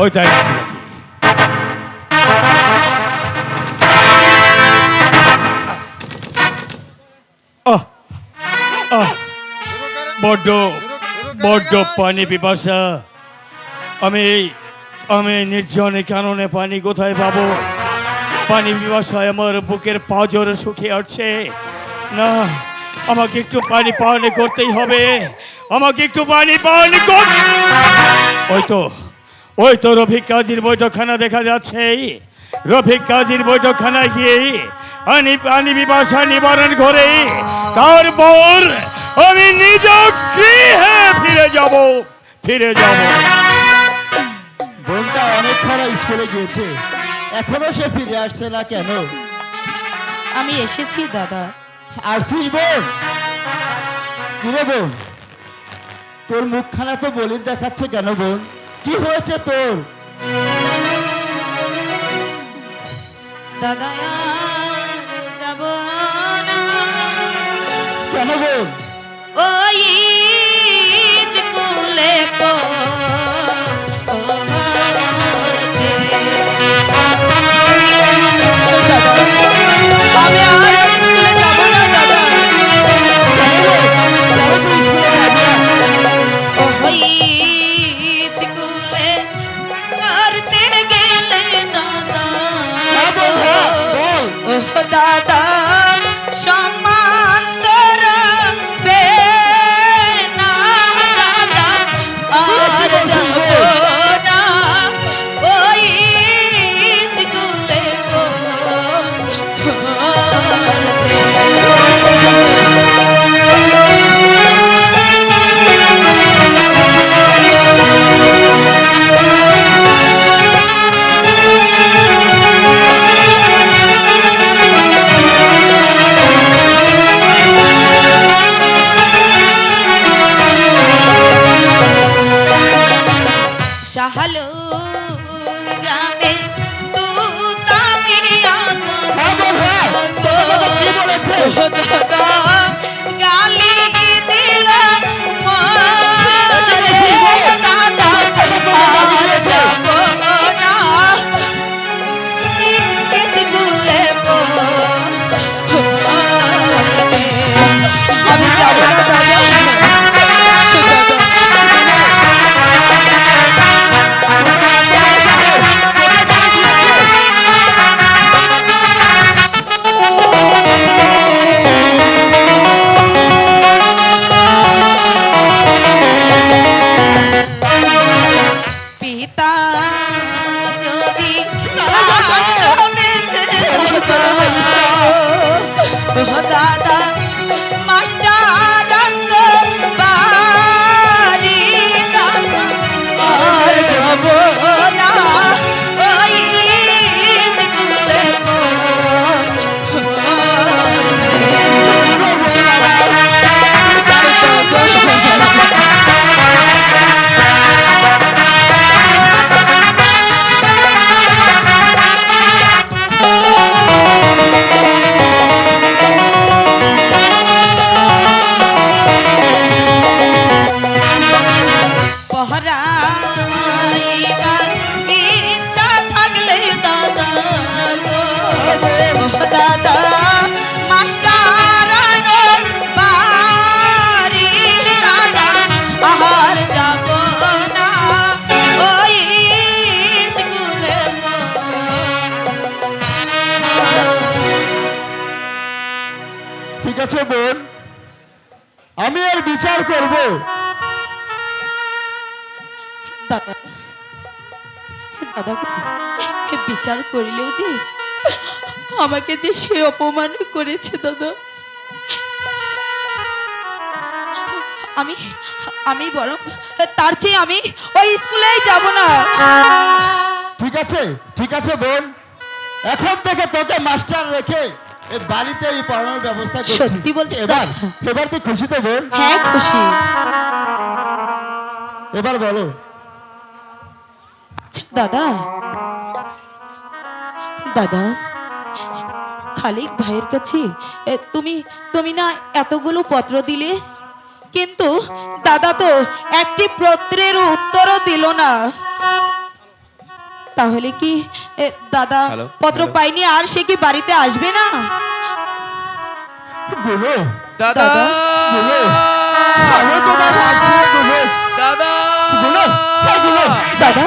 ওইটাই বড্ড বড্ড পানি পিপাসা। আমি আমি নির্জনে কারণে পানি কোথায় পাবো? পানি পিপাসায় আমার বুকের পাজর শুকিয়ে আসছে। না, আমাকে একটু পানি পাওয়ানি করতেই হবে। আমাকে একটু পানি পাওয়ানি কর ওই তো। ওই তো রফিক কাজীর বৈঠকখানা দেখা যাচ্ছে রফিক কাজীর বৈঠকখানায় গিয়ে পানি পানি পিপাসা নিবারণ করে তারপর আমি নিজ গৃহে ফিরে যাব ফিরে যাব। বোনটা অনেকক্ষণ স্কুলে গিয়েছে। এখনও সে ফিরে আসছে না কেন? আমি এসেছি দাদা। আসছিস বোন? কিরে বোন? তোর মুখখানা তো বলির দেখাচ্ছে কেন বোন? কি হয়েছে তোর? দাদা আর যাব না। কেন বোন ওই কুলে আমি দাদা বিচার করিলেও যে আমাকে যে সে অপমান করেছে দাদা। আমি আমি বরং তার চেয়ে আমি ওই স্কুলেই যাব না। ঠিক আছে ঠিক আছে বোন। এখন থেকে তোকে মাস্টার রেখে বাড়িতে এই পড়ানোর ব্যবস্থা করছি। সত্যি বলছো? এবার এবার তুই খুশি তো বোন? হ্যাঁ খুশি। এবার বলো। দাদা। দাদা খালিক ভাইয়ের কাছে তুমি তুমি না এতগুলো পত্র দিলে? কিন্তু দাদা তো একটি পত্রের উত্তরও দিল না। তাহলে কি দাদা পত্র পাইনি আর সে কি বাড়িতে আসবে না? দাদা! দাদা? তোমার দাদা! দাদা দাদা।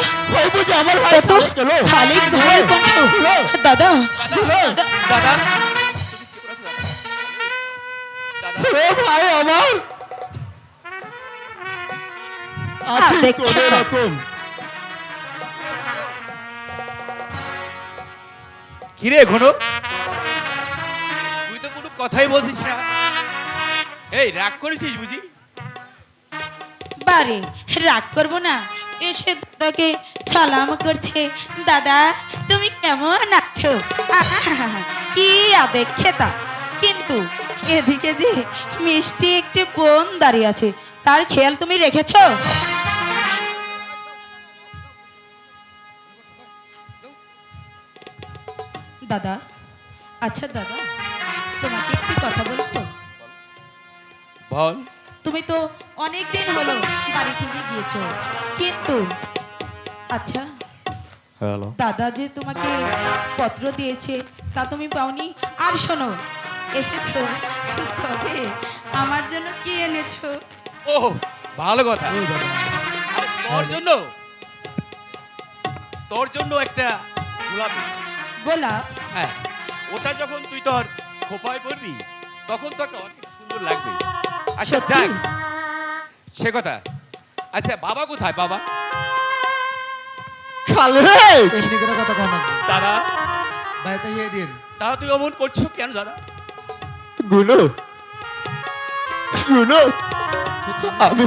দাদা। দাদা ভাই আমার। আছে কোনো রকম। কিরে ঘনো? তুই তো কোনো কথাই বলছিস না। এই রাগ করেছিস বুঝি? বারে রাগ করব না? এসে দাদাকে সালাম করছে। দাদা, তুমি কেমন আছো? কি আবেগ খেতা। কিন্তু এদিকে যে মিষ্টি একটি বোন দাঁড়িয়ে আছে, তার খেয়াল তুমি রেখেছো? দাদা আচ্ছা দাদা, তোমাকে একটি কথা বলব? বল। তুমি তো অনেক দিন হলো বাড়ি থেকে গিয়েছো। কিন্তু আচ্ছা হ্যালো। দাদা যে তোমাকে পত্র দিয়েছে তা তুমি পাওনি। আর শোনো এসেছ তবে আমার জন্য কি এনেছো? ও ভালো কথা। তোর জন্য তোর জন্য একটা গোলাপি। গোলাপ? হ্যাঁ ওটা যখন তুই তোর খোপায় পড়বি তখন তোকে অনেক সুন্দর লাগবে। আচ্ছা? যাক। সে কথা। আচ্ছা বাবা কোথায় বাবা? খালেক টেকনিকের কথা কন দাদা। বাইরে দিন। দাদা তুই অমন করছ কেন দাদা? গুলো গুলো আমি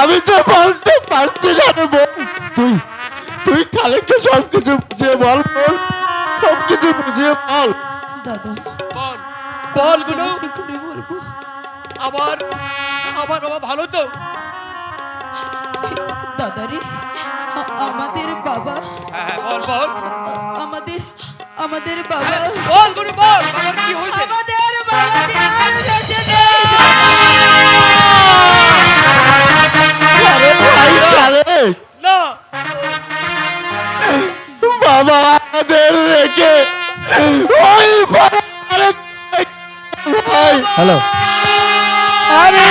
আমি তো বলতে পারছি না রে তুই তুই খালেককে সব কিছু বুঝিয়ে বল বল। সব কিছু বুঝিয়ে বল। দাদা। বল। বলগুলো করে বলব আবার আবার বাবা ভালো তো? দাদা রে আ- আমাদের বাবা। হ্যাঁ হ্যাঁ বল বল। আমাদের আমাদের বাবা। হ্যাঁ, বলগুলো বল। বাবার কি হয়েছে? আমাদের বাবা না। বাবা আমাদের রেখে ওই হ্যালো। আরে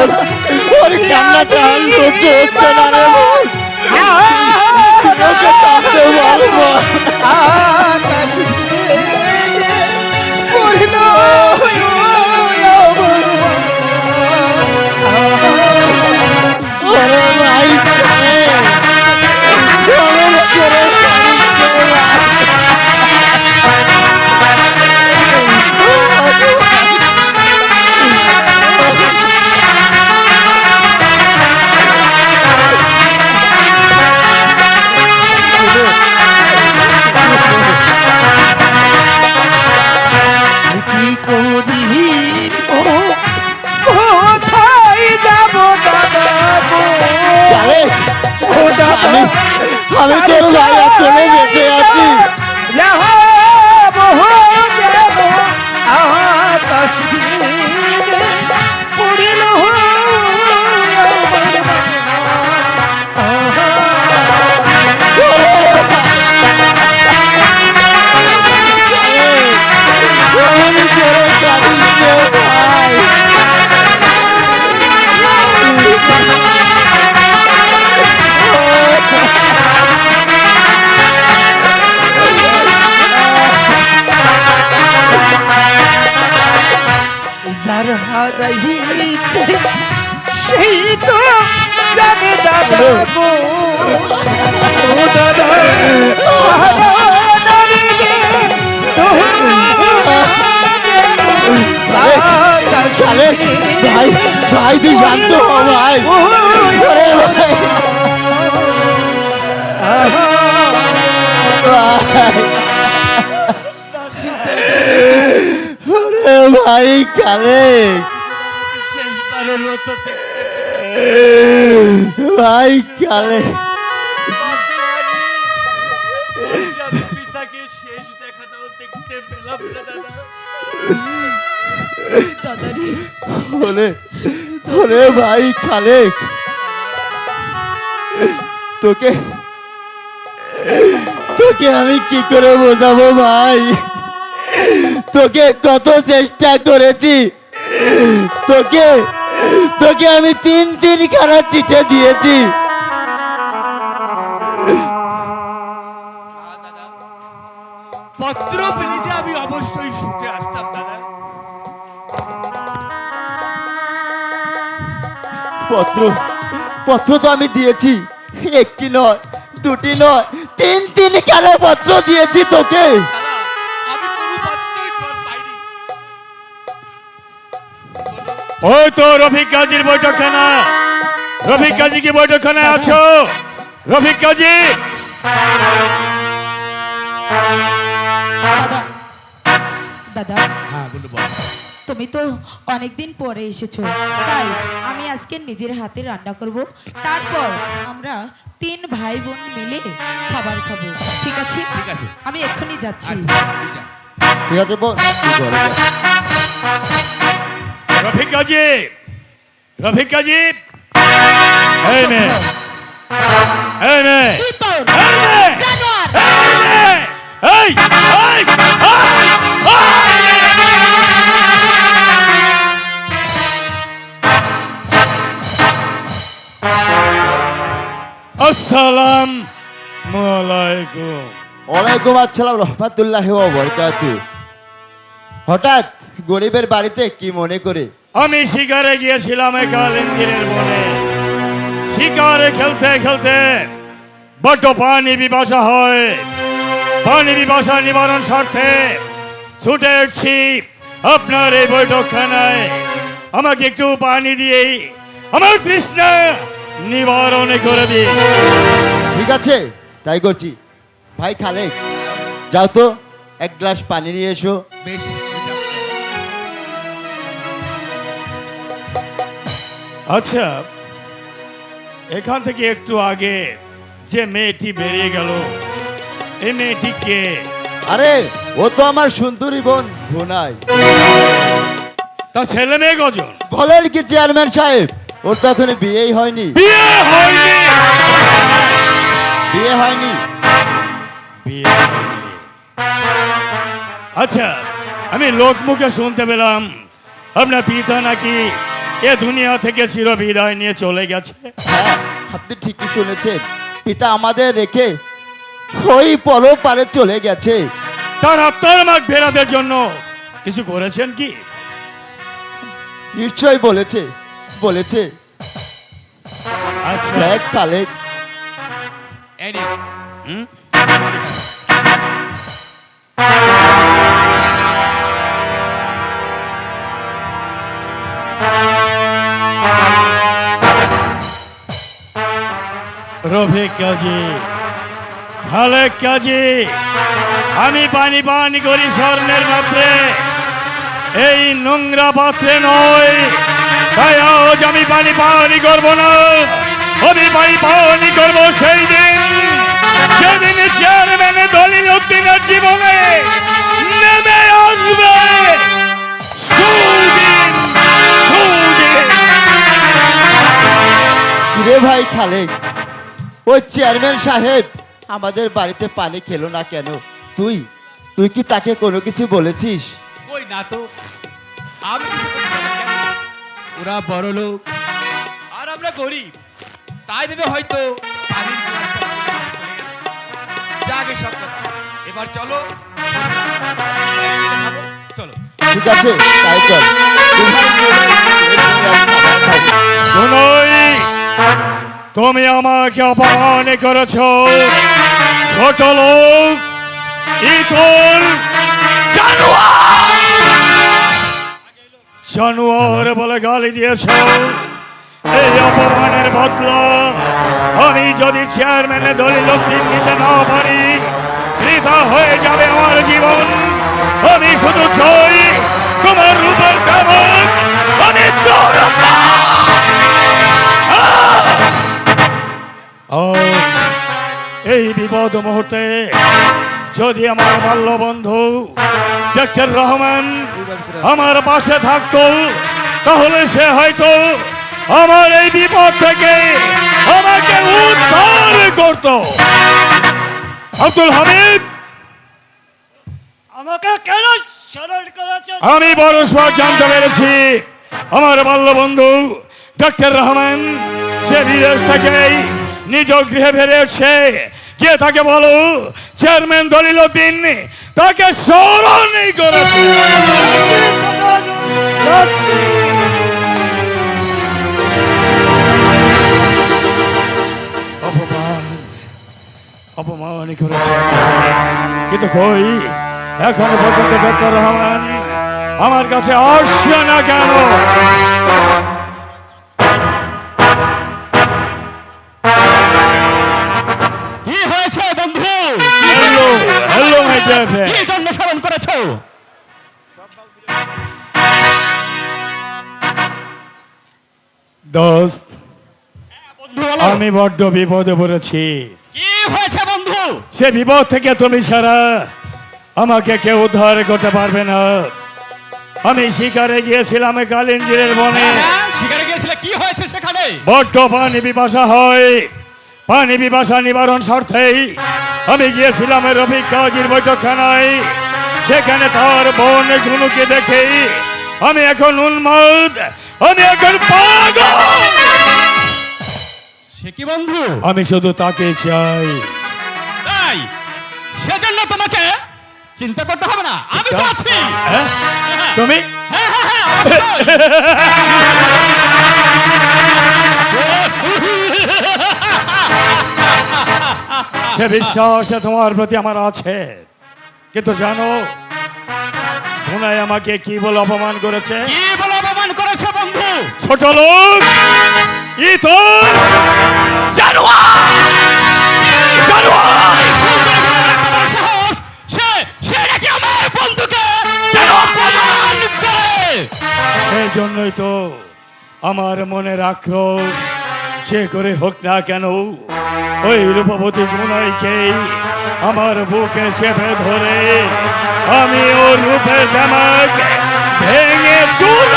ওর- ওর কান্না চাল সহ্য হচ্ছে না রে ভাই ওকে বল বল। আকাশ পড়িল। কালে ভাই খালে তোকে তোকে আমি কি করে বোঝাবো ভাই? তোকে কত চেষ্টা করেছি। তোকে তোকে আমি তিন তিন খানা চিঠে দিয়েছি। পত্র পেলে যে আমি অবশ্যই শুটে আসতাম দাদা। পত্র পত্র তো আমি দিয়েছি। একটি নয় দুটি নয় তিন তিন খানা পত্র দিয়েছি তোকে। ওই তো রফিক কাজীর বৈঠকখানা। রফিক কাজী কি বৈঠকখানায় আছো? রফিক কাজী দাদা। হ্যাঁ বলো বল তুমি তো অনেকদিন পরে এসেছ। তাই আমি আজকে নিজের হাতে রান্না করব। তারপর আমরা তিন ভাই বোন মিলে খাবার খাব। ঠিক আছে? ঠিক আছে। আমি এক্ষুনি যাচ্ছি। আচ্ছা। ঠিক আছে। বোন রফিক কাজী রফিক কাজী এই নে। এই নে। এই নে। এই নে। এই এই এই। আসসালাম আলাইকুম। ওয়ালাইকুম আসসালাম রহমাতুল্লাহ বরকাতু হঠাৎ গরিবের বাড়িতে কি মনে করে? আমি শিকারে গিয়েছিলাম কালিন্দিরের বনে। শিকারে খেলতে খেলতে বড্ড পানি বিপাশা হয়। পানি বিপাশা নিবারণ স্বার্থে ছুটে এসছি আপনার এই বৈঠকখানায়। আমাকে একটু পানি দিয়ে আমার তৃষ্ণা নিবারণ করে দিন ঠিক আছে তাই করছি। ভাই খালে যাও তো এক গ্লাস পানি নিয়ে এসো। বেশ আচ্ছা এখান থেকে একটু আগে যে মেয়েটি বেরিয়ে গেল এই মেয়েটি কে? আরে ও তো আমার সুন্দরী বোন ভুনাই। তা ছেলে মেয়ে কজন? বলেন কি চেয়ারম্যান সাহেব। ওর তো এখনও বিয়েই হয়নি। বিয়ে হয়নি! বিয়ে হয়নি। বিয়ে আচ্ছা আমি লোক মুখে শুনতে পেলাম আপনার পিতা নাকি এ দুনিয়া থেকে চির বিদায় নিয়ে চলে গেছে? হ্যাঁ আপনি ঠিকই শুনেছেন। পিতা আমাদের রেখে ওই পর পারে চলে গেছে। তার আত্মার মাগ ফেরাদের জন্য কিছু করেছেন কি? নিশ্চয় বলেছে। বলেছে। আচ্ছা। হুম? রফিক কাজী খালেক কাজী আমি পানি পানি করি স্বর্ণের পাত্রে এই নোংরা পাত্রে নয়। তাই আজ আমি পানি পানি করব না। আমি পানি পানি করব সেই দিন। যেদিন চেয়ারম্যানের দলিল উদ্দিনের জীবনে নেমে আসবে। সুদিন সুদিন। ভাই খালেক ওই চেয়ারম্যান সাহেব আমাদের বাড়িতে পানি খেলো না কেন? তুই তুই কি তাকে কোনো কিছু বলেছিস? কই না তো? আমি ওরা বড় লোক। আর আমরা গরিব। তাই ভেবে হয়তো আমি সব এবার চলো। চলো। ঠিক আছে তাই চল। তুমি আমাকে অপমান করেছ। ছোট লোক ইতর জানুয়ার। বলে গালি দিয়েছ। এই অপমানের বদলা আমি যদি চেয়ারম্যানের দলিল নিতে না পারি, বৃথা হয়ে যাবে আমার জীবন। আমি শুধু চাই তোমার রূপের কামক আমি এই বিপদ মুহূর্তে যদি আমার বাল্য বন্ধু ডক্টর রহমান আমার পাশে থাকতো তাহলে সে হয়তো আমার এই বিপদ থেকে আমাকে উদ্ধার করত। আব্দুল হামিদ আমাকে কেন আমি বড় সব জানতে পেরেছি আমার বাল্য বন্ধু ডক্টর রহমান সে বিদেশ থেকে নিজ গৃহে ফিরে এসছে কে তাকে বলো, চেয়ারম্যান দলিল উদ্দিন তাকে স্মরণ করেছে যাচ্ছি অপমান অপমান করেছে। কিন্তু কই? এখনও পর্যন্ত ডক্টর রহমান আমার কাছে আসছে না কেন? দোস্ত আমি বড্ড বিপদে পড়েছি। কি হয়েছে বন্ধু? সে বিপদ থেকে তুমি ছাড়া আমাকে কেউ উদ্ধার করতে পারবে না। আমি শিকারে গিয়েছিলাম কালিঞ্জিরের বনে। হ্যাঁ, শিকারে গিয়েছিলে। কি হয়েছে সেখানে? বড্ড পানি পিপাসা হয়। পানি পিপাসা নিবারণ স্বার্থেই আমি গিয়েছিলাম রফিক কাজির বৈঠকখানায়। সেখানে তার বোন গুনুকে দেখে আমি এখন উন্মাদ আমি এখন পাগল। সে কি বন্ধু? আমি শুধু তাকে চাই। তাই? সেজন্য তোমাকে চিন্তা করতে হবে না। আমি তো আছি। হ্যাঁ? তুমি? হ্যাঁ হ্যাঁ সে বিশ্বাস তোমার প্রতি আমার আছে। কিন্তু জানো ধুনাই আমাকে কি বলে অপমান করেছে? কি বলে অপমান করেছে বন্ধু? ছোট লোক ই তো জানোয়ার! সে সে নাকি আমার বন্ধুকে অপমান করে? সেই জন্যই তো আমার মনের আক্রোশ যে করে হোক না কেন ওই রূপবতী গুনাইকে আমার বুকে চেপে ধরে আমি রূপের দামাক ভেঙে চুর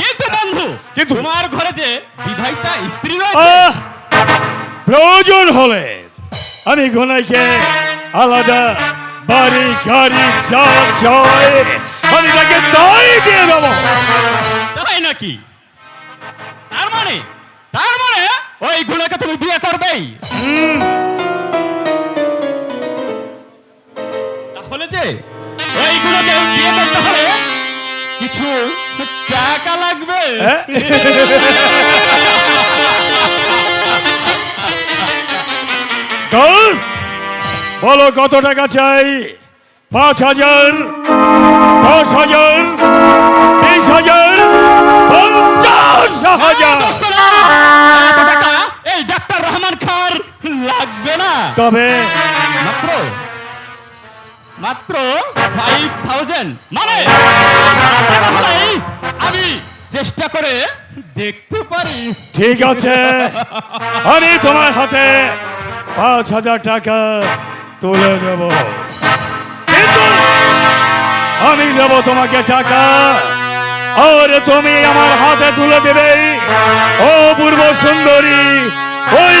কিন্তু বন্ধু কিন্তু- তোমার ঘরে যে বিবাহিতা স্ত্রী রয়েছে প্রয়োজন হলে আমি গোনাইকে আলাদা বাড়ি গাড়ি যা চায় আমি তাকে তাই দিয়ে দেবো। তাই নাকি? তার মানে তার মানে ওই গুলোকে তুমি বিয়ে করবেই। তাহলে যে ওইগুলোকে বিয়ে করতে হলে কিছু টাকা লাগবে? বলো কত টাকা চাই? পাঁচ হাজার দশ হাজার বিশ হাজার না তবে মাত্র? মাত্র ফাইভ থাউজেন্ড মানে? আমি চেষ্টা করে দেখতে পারি। ঠিক আছে। আমি তোমার হাতে পাঁচ হাজার টাকা তুলে দেব। কিন্তু আমি দেব তোমাকে টাকা। আর তুমি আমার হাতে তুলে দেবে। ও পূর্ব সুন্দরী ওই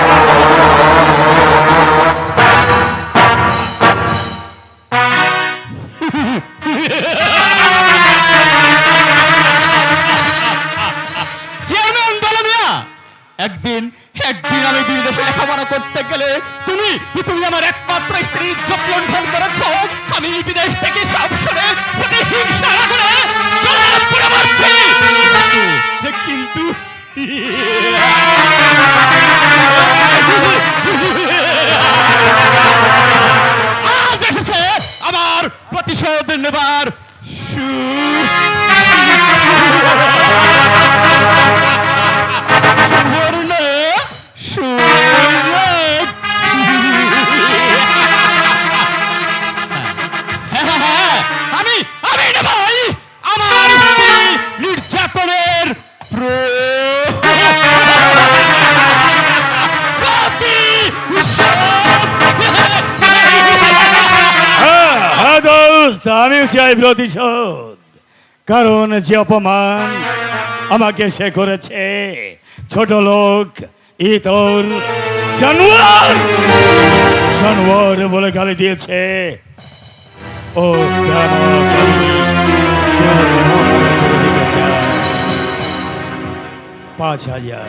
চাই প্রতিশোধ। কারণ যে অপমান আমাকে সে করেছে, ছোট লোক, ইতর, জানুয়ার। জানুয়ার বলে গালি দিয়েছে। ও পাঁচ হাজার।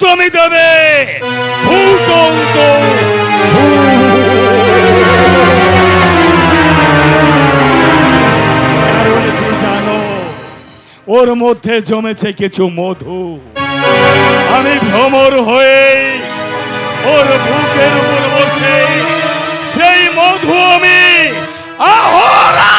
তুমি দেবে। জানো? ওর মধ্যে জমেছে কিছু মধু। আমি ভ্রমর হয়ে ওর বুকের উপর বসে সেই মধু আমি আহরা!